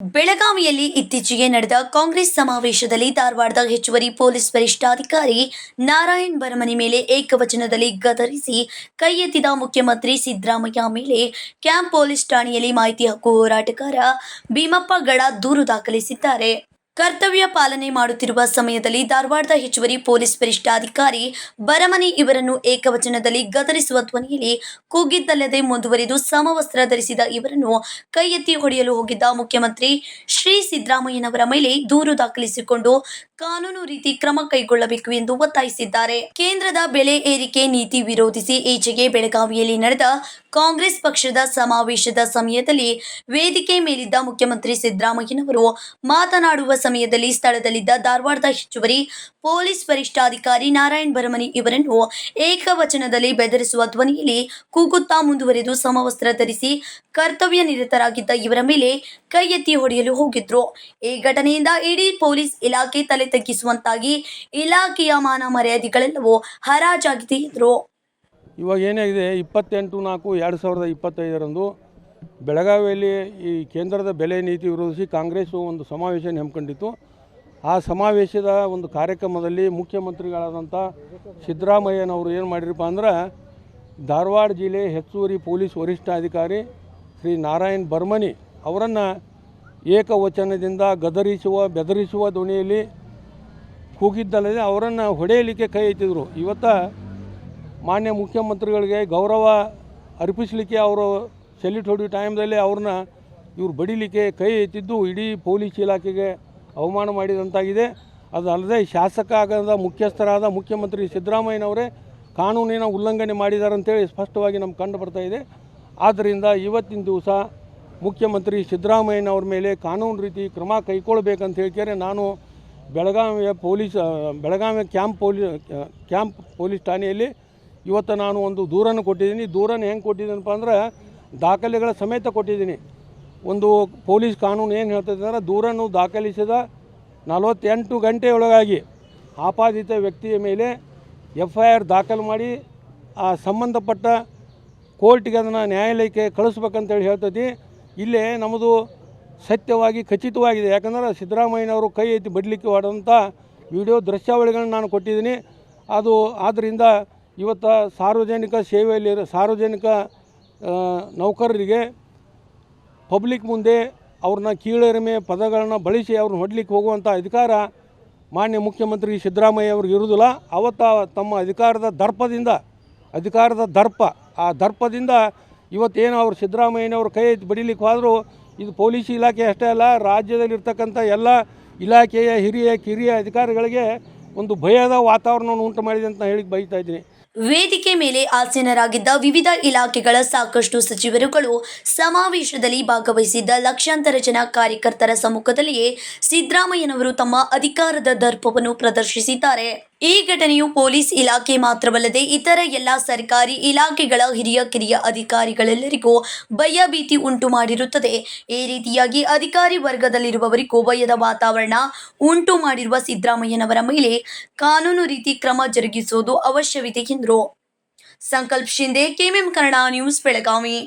ಬೆಳಗಾವಿಯಲ್ಲಿ ಇತ್ತೀಚೆಗೆ ನಡೆದ ಕಾಂಗ್ರೆಸ್ ಸಮಾವೇಶದಲ್ಲಿ ಧಾರವಾಡದ ಹೆಚ್ಚುವರಿ ಪೊಲೀಸ್ ವರಿಷ್ಠಾಧಿಕಾರಿ ನಾರಾಯಣ್ ಬರಮನಿ ಮೇಲೆ ಏಕವಚನದಲ್ಲಿ ಗದರಿಸಿ ಕೈ ಎತ್ತಿದ ಮುಖ್ಯಮಂತ್ರಿ ಸಿದ್ದರಾಮಯ್ಯ ಮೇಲೆ ಕ್ಯಾಂಪ್ ಪೊಲೀಸ್ ಠಾಣೆಯಲ್ಲಿ ಮಾಹಿತಿ ಹಕ್ಕು ಹೋರಾಟಗಾರ ಭೀಮಪ್ಪ ಗಡ ದೂರು ದಾಖಲಿಸಿದ್ದಾರೆ. ಕರ್ತವ್ಯ ಪಾಲನೆ ಮಾಡುತ್ತಿರುವ ಸಮಯದಲ್ಲಿ ಧಾರವಾಡದ ಹೆಚ್ಚುವರಿ ಪೊಲೀಸ್ ವರಿಷ್ಠಾಧಿಕಾರಿ ಬರಮನಿ ಇವರನ್ನು ಏಕವಚನದಲ್ಲಿ ಗದರಿಸುವ ಧ್ವನಿಯಲ್ಲಿ ಕೂಗಿದ್ದಲ್ಲದೆ ಮುಂದುವರಿದು ಸಮವಸ್ತ್ರ ಧರಿಸಿದ ಇವರನ್ನು ಕೈ ಎತ್ತಿ ಹೊಡೆಯಲು ಹೋಗಿದ್ದ ಮುಖ್ಯಮಂತ್ರಿ ಶ್ರೀ ಸಿದ್ದರಾಮಯ್ಯನವರ ಮೇಲೆ ದೂರು ದಾಖಲಿಸಿಕೊಂಡು ಕಾನೂನು ರೀತಿ ಕ್ರಮ ಕೈಗೊಳ್ಳಬೇಕು ಎಂದು ಒತ್ತಾಯಿಸಿದ್ದಾರೆ. ಕೇಂದ್ರದ ಬೆಲೆ ಏರಿಕೆ ನೀತಿ ವಿರೋಧಿಸಿ ಈಚೆಗೆ ಬೆಳಗಾವಿಯಲ್ಲಿ ನಡೆದ ಕಾಂಗ್ರೆಸ್ ಪಕ್ಷದ ಸಮಾವೇಶದ ಸಮಯದಲ್ಲಿ ವೇದಿಕೆ ಮೇಲಿದ್ದ ಮುಖ್ಯಮಂತ್ರಿ ಸಿದ್ದರಾಮಯ್ಯನವರು ಮಾತನಾಡುವ ಸಮಯದಲ್ಲಿ ಸ್ಥಳದಲ್ಲಿದ್ದ ಧಾರವಾಡದ ಹೆಚ್ಚುವರಿ ಪೊಲೀಸ್ ವರಿಷ್ಠಾಧಿಕಾರಿ ನಾರಾಯಣ್ ಬರಮನಿ ಇವರನ್ನು ಏಕವಚನದಲ್ಲಿ ಬೆದರಿಸುವ ಧ್ವನಿಯಲ್ಲಿ ಕೂಗುತ್ತಾ ಮುಂದುವರೆದು ಸಮವಸ್ತ್ರ ಧರಿಸಿ ಕರ್ತವ್ಯ ನಿರತರಾಗಿದ್ದ ಇವರ ಮೇಲೆ ಕೈ ಎತ್ತಿ ಹೊಡೆಯಲು ಹೋಗಿದ್ರು. ಈ ಘಟನೆಯಿಂದ ಇಡೀ ಪೊಲೀಸ್ ಇಲಾಖೆ ತಲೆ ತಗ್ಗಿಸುವಂತಾಗಿ ಇಲಾಖೆಯ ಮಾನ ಮರ್ಯಾದೆಗಳೆಲ್ಲವೂ ಹರಾಜಾಗಿದೆ ಎಂದರು. ಇವಾಗ ಏನಾಗಿದೆ ಇಪ್ಪತ್ತೆಂಟು ನಾಲ್ಕು ಎರಡು ಸಾವಿರದ ಇಪ್ಪತ್ತೈದರಂದು ಬೆಳಗಾವಿಯಲ್ಲಿ ಈ ಕೇಂದ್ರದ ಬೆಲೆ ನೀತಿ ವಿರೋಧಿಸಿ ಕಾಂಗ್ರೆಸ್ಸು ಒಂದು ಸಮಾವೇಶ ಹಮ್ಮಿಕೊಂಡಿತ್ತು. ಆ ಸಮಾವೇಶದ ಒಂದು ಕಾರ್ಯಕ್ರಮದಲ್ಲಿ ಮುಖ್ಯಮಂತ್ರಿಗಳಾದಂಥ ಸಿದ್ದರಾಮಯ್ಯನವರು ಏನು ಮಾಡಿರಪ್ಪ ಅಂದ್ರೆ, ಧಾರವಾಡ ಜಿಲ್ಲೆ ಹೆಚ್ಚುವರಿ ಪೊಲೀಸ್ ವರಿಷ್ಠಾಧಿಕಾರಿ ಶ್ರೀ ನಾರಾಯಣ್ ಬರ್ಮನಿ ಅವರನ್ನು ಏಕವಚನದಿಂದ ಗದರಿಸುವ, ಬೆದರಿಸುವ ಧ್ವನಿಯಲ್ಲಿ ಕೂಗಿದ್ದಲ್ಲದೆ ಅವರನ್ನು ಹೊಡೆಯಲಿಕ್ಕೆ ಕೈ ಎತ್ತಿದ್ರು. ಇವತ್ತು ಮಾನ್ಯ ಮುಖ್ಯಮಂತ್ರಿಗಳಿಗೆ ಗೌರವ ಅರ್ಪಿಸಲಿಕ್ಕೆ ಅವರು ಸೆಲ್ಯೂಟ್ ಹೊಡೆಯೋ ಟೈಮ್ದಲ್ಲಿ ಅವ್ರನ್ನ ಇವ್ರು ಬಡಿಲಿಕ್ಕೆ ಕೈ ಎತ್ತಿದ್ದು ಇಡೀ ಪೊಲೀಸ್ ಇಲಾಖೆಗೆ ಅವಮಾನ ಮಾಡಿದಂತಾಗಿದೆ. ಅದಲ್ಲದೆ ಶಾಸಕ ಆಗದ ಮುಖ್ಯಸ್ಥರಾದ ಮುಖ್ಯಮಂತ್ರಿ ಸಿದ್ದರಾಮಯ್ಯನವರೇ ಕಾನೂನಿನ ಉಲ್ಲಂಘನೆ ಮಾಡಿದ್ದಾರೆ ಅಂತೇಳಿ ಸ್ಪಷ್ಟವಾಗಿ ನಮ್ಗೆ ಕಂಡು ಬರ್ತಾ ಇದೆ. ಆದ್ದರಿಂದ ಇವತ್ತಿನ ದಿವಸ ಮುಖ್ಯಮಂತ್ರಿ ಸಿದ್ದರಾಮಯ್ಯನವ್ರ ಮೇಲೆ ಕಾನೂನು ರೀತಿ ಕ್ರಮ ಕೈಗೊಳ್ಬೇಕಂತ ಹೇಳ್ತಾರೆ ನಾನು ಬೆಳಗಾವಿಯ ಪೊಲೀಸ್, ಬೆಳಗಾವಿಯ ಕ್ಯಾಂಪ್ ಪೊಲೀ, ಕ್ಯಾಂಪ್ ಪೊಲೀಸ್ ಠಾಣೆಯಲ್ಲಿ ಇವತ್ತು ನಾನು ಒಂದು ದೂರನ್ನು ಕೊಟ್ಟಿದ್ದೀನಿ. ದೂರನ್ನು ಹೆಂಗೆ ಕೊಟ್ಟಿದ್ದೀನಪ್ಪ ಅಂದ್ರೆ ದಾಖಲೆಗಳ ಸಮೇತ ಕೊಟ್ಟಿದ್ದೀನಿ. ಒಂದು ಪೊಲೀಸ್ ಕಾನೂನು ಏನು ಹೇಳ್ತದೆ ಅಂದರೆ ದೂರನ್ನು ದಾಖಲಿಸಿದ ನಲವತ್ತೆಂಟು ಗಂಟೆಯೊಳಗಾಗಿ ಆಪಾದಿತ ವ್ಯಕ್ತಿಯ ಮೇಲೆ ಎಫ್ ಐ ಆರ್ ದಾಖಲು ಮಾಡಿ, ಆ ಸಂಬಂಧಪಟ್ಟ ಕೋರ್ಟಿಗೆ ಅದನ್ನು ನ್ಯಾಯಾಲಯಕ್ಕೆ ಕಳಿಸ್ಬೇಕಂತೇಳಿ ಹೇಳ್ತೈತಿ. ಇಲ್ಲೇ ನಮ್ಮದು ಸತ್ಯವಾಗಿ ಖಚಿತವಾಗಿದೆ. ಯಾಕಂದ್ರೆ ಸಿದ್ದರಾಮಯ್ಯನವರು ಕೈ ಎತ್ತಿ ಬಡಲಿಕ್ಕೆ ಹೊಡೆದಂಥ ವಿಡಿಯೋ ದೃಶ್ಯಾವಳಿಗಳನ್ನು ನಾನು ಕೊಟ್ಟಿದ್ದೀನಿ. ಅದು ಆದ್ದರಿಂದ ಇವತ್ತು ಸಾರ್ವಜನಿಕ ಸೇವೆಯಲ್ಲಿ ಸಾರ್ವಜನಿಕ ನೌಕರರಿಗೆ ಪಬ್ಲಿಕ್ ಮುಂದೆ ಅವ್ರನ್ನ ಕೀಳರಿಮೆ ಪದಗಳನ್ನ ಬಳಸಿ ಅವ್ರನ್ನ ಹೊಡ್ಲಿಕ್ಕೆ ಹೋಗುವಂಥ ಅಧಿಕಾರ ಮಾನ್ಯ ಮುಖ್ಯಮಂತ್ರಿ ಸಿದ್ದರಾಮಯ್ಯ ಅವ್ರಿಗೆ ಇರುವುದಿಲ್ಲ. ಅವತ್ತು ತಮ್ಮ ಅಧಿಕಾರದ ದರ್ಪದಿಂದ, ಅಧಿಕಾರದ ದರ್ಪ, ಆ ದರ್ಪದಿಂದ ಇವತ್ತೇನು ಅವರು ಸಿದ್ದರಾಮಯ್ಯನವ್ರ ಕೈ ಬಡಿಲಿಕ್ಕೆ ಹೋದರೂ. ಇದು ಪೊಲೀಸ್ ಇಲಾಖೆ ಅಷ್ಟೇ ಅಲ್ಲ, ರಾಜ್ಯದಲ್ಲಿರ್ತಕ್ಕಂಥ ಎಲ್ಲ ಇಲಾಖೆಯ ಹಿರಿಯ, ಕಿರಿಯ ಅಧಿಕಾರಿಗಳಿಗೆ ಒಂದು ಭಯದ ವಾತಾವರಣವನ್ನು ಉಂಟು ಮಾಡಿದೆ ಅಂತ ಹೇಳಿ ಬೈತಾ ಇದ್ದೀನಿ. ವೇದಿಕೆ ಮೇಲೆ ಆಸೀನರಾಗಿದ್ದ ವಿವಿಧ ಇಲಾಖೆಗಳ ಸಾಕಷ್ಟು ಸಚಿವರುಗಳು ಸಮಾವೇಶದಲ್ಲಿ ಭಾಗವಹಿಸಿದ್ದ ಲಕ್ಷಾಂತರ ಜನ ಕಾರ್ಯಕರ್ತರ ಸಮ್ಮುಖದಲ್ಲಿಯೇ ಸಿದ್ದರಾಮಯ್ಯನವರು ತಮ್ಮ ಅಧಿಕಾರದ ದರ್ಪವನ್ನು ಪ್ರದರ್ಶಿಸಿದ್ದಾರೆ. ಈ ಘಟನೆಯು ಪೊಲೀಸ್ ಇಲಾಖೆ ಮಾತ್ರವಲ್ಲದೆ ಇತರ ಎಲ್ಲ ಸರ್ಕಾರಿ ಇಲಾಖೆಗಳ ಹಿರಿಯ ಕಿರಿಯ ಅಧಿಕಾರಿಗಳೆಲ್ಲರಿಗೂ ಭಯ ಭೀತಿ ಉಂಟು ಮಾಡಿರುತ್ತದೆ. ಈ ರೀತಿಯಾಗಿ ಅಧಿಕಾರಿ ವರ್ಗದಲ್ಲಿರುವವರಿಗೂ ಭಯದ ವಾತಾವರಣ ಉಂಟು ಮಾಡಿರುವ ಸಿದ್ದರಾಮಯ್ಯನವರ ಮೇಲೆ ಕಾನೂನು ರೀತಿ ಕ್ರಮ ಜರುಗಿಸುವುದು ಅವಶ್ಯವಿದೆ ತಿಳಿಸಿದರು ಸಂಕಲ್ಪ ಶಿಂದೆ ಕೆಎಂಎಂ ಕನ್ನಡ ನ್ಯೂಸ್ ಬೆಳಗಾವಿ.